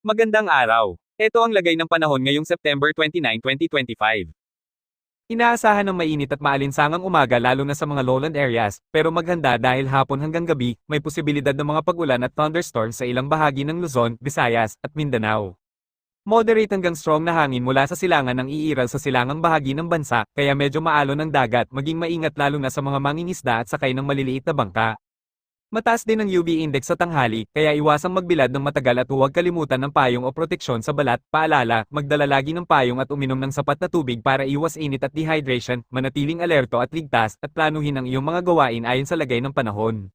Magandang araw. Ito ang lagay ng panahon ngayong September 29, 2025. Inaasahan ng mainit at maalinsangang umaga lalo na sa mga lowland areas, pero maghanda dahil hapon hanggang gabi, may posibilidad ng mga pag-ulan at thunderstorms sa ilang bahagi ng Luzon, Visayas, at Mindanao. Moderate hanggang strong na hangin mula sa silangan ng iiral sa silangang bahagi ng bansa, kaya medyo maalon ang dagat, maging maingat lalo na sa mga mangingisda at sakay ng maliliit na bangka. Mataas din ang UV index sa tanghali, kaya iwasang magbilad ng matagal at huwag kalimutan ng payong o proteksyon sa balat. Paalala, magdala lagi ng payong at uminom ng sapat na tubig para iwas init at dehydration, manatiling alerto at ligtas, at planuhin ang iyong mga gawain ayon sa lagay ng panahon.